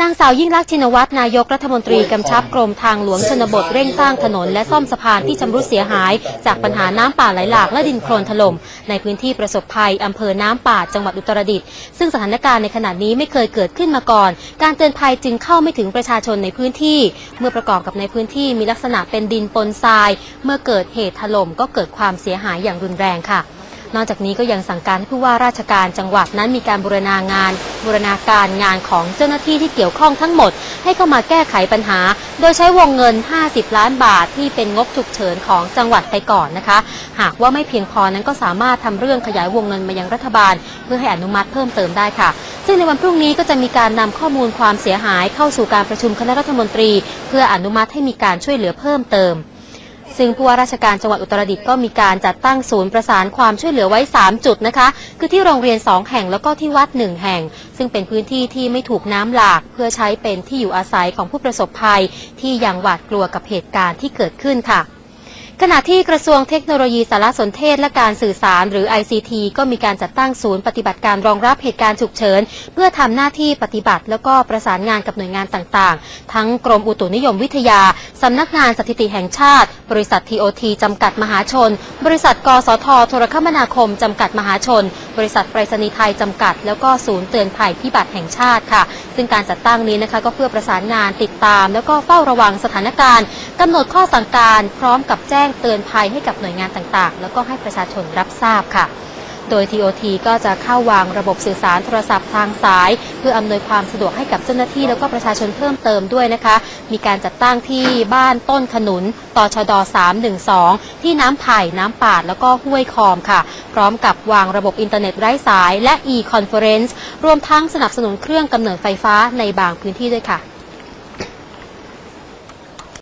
นางสาวยิ่งลักษณ์ชินวัตรนายกรัฐมนตรีกำชับกรมทางหลวงชนบทเร่งสร้างถนนและซ่อมสะพานที่ชำรุดเสียหาย จากปัญหาน้ำป่าไหลหลากและดินโคลนถล่มในพื้นที่ประสบภัยอำเภอน้ำป่าจังหวัดอุตรดิตถ์ซึ่งสถานการณ์ในขณะนี้ไม่เคยเกิดขึ้นมาก่อน การเตือนภัยจึงเข้าไม่ถึงประชาชนในพื้นที่ เมื่อประกอบกับในพื้นที่มีลักษณะเป็นดินปนทราย เมื่อเกิดเหตุถล่มก็เกิดความเสียหายอย่างรุนแรงค่ะ นอกจากนี้ก็ยังสั่งการให้ผู้ว่าราชการจังหวัดนั้นมีการบูรณางาน บูรณาการงานของเจ้าหน้าที่ที่เกี่ยวข้องทั้งหมด ให้เข้ามาแก้ไขปัญหา โดยใช้วงเงิน 50 ล้านบาทที่เป็นงบฉุกเฉินของจังหวัดไปก่อนนะคะ หากว่าไม่เพียงพอนั้นก็สามารถทำเรื่องขยายวงเงินมายังรัฐบาล เพื่อให้อนุมัติเพิ่มเติมได้ค่ะ ซึ่งในวันพรุ่งนี้ก็จะมีการนำข้อมูลความเสียหายเข้าสู่การประชุมคณะรัฐมนตรี เพื่ออนุมัติให้มีการช่วยเหลือเพิ่มเติม ซึ่งผู้ว่าราชการจังหวัดอุตรดิตถ์ก็มีการจัดตั้งศูนย์ประสานความช่วยเหลือไว้ 3 จุดนะคะ คือที่โรงเรียน 2 แห่งแล้วก็ที่วัด 1 แห่ง ซึ่งเป็นพื้นที่ที่ไม่ถูกน้ำหลาก เพื่อใช้เป็นที่อยู่อาศัยของผู้ประสบภัย ที่ยังหวาดกลัวกับเหตุการณ์ที่เกิดขึ้นค่ะ ขณะที่กระทรวงเทคโนโลยีสารสนเทศและการสื่อสารหรือ ICT ก็มีการจัดตั้งศูนย์ปฏิบัติการรองรับเหตุการณ์ฉุกเฉิน เพื่อทำหน้าที่ปฏิบัติแล้วก็ประสานงานกับหน่วยงานต่างๆ ทั้งกรมอุตุนิยมวิทยาสำนักงานสถิติแห่งชาติ บริษัท TOT จำกัดมหาชน บริษัทกสทโทรคมนาคมจำกัดมหาชน บริษัทไปรษณีย์ไทยจำกัด แล้วก็ศูนย์เตือนภัยพิบัติแห่งชาติค่ะ ซึ่งการจัดตั้งนี้นะคะก็เพื่อประสานงานติดตาม แล้วก็เฝ้าระวังสถานการณ์กำหนดข้อสั่งการพร้อมกับแจ้งเตือนภัยให้กับหน่วยงานต่างๆ แล้วก็ให้ประชาชนรับทราบค่ะ โดย TOT ก็จะเข้าวางระบบสื่อสารโทรศัพท์ทางสาย เพื่ออำนวยความสะดวกให้กับเจ้าหน้าที่ แล้วก็ประชาชนเพิ่มเติมด้วยนะคะ มีการจัดตั้งที่บ้านต้นขนุนตชด 312 ที่น้ำไผ่น้ำปาดแล้วก็ห้วยคอมค่ะ พร้อมกับวางระบบอินเทอร์เน็ตไร้สายและ e-conference รวมทั้งสนับสนุนเครื่องกำเนิดไฟฟ้าในบางพื้นที่ด้วยค่ะ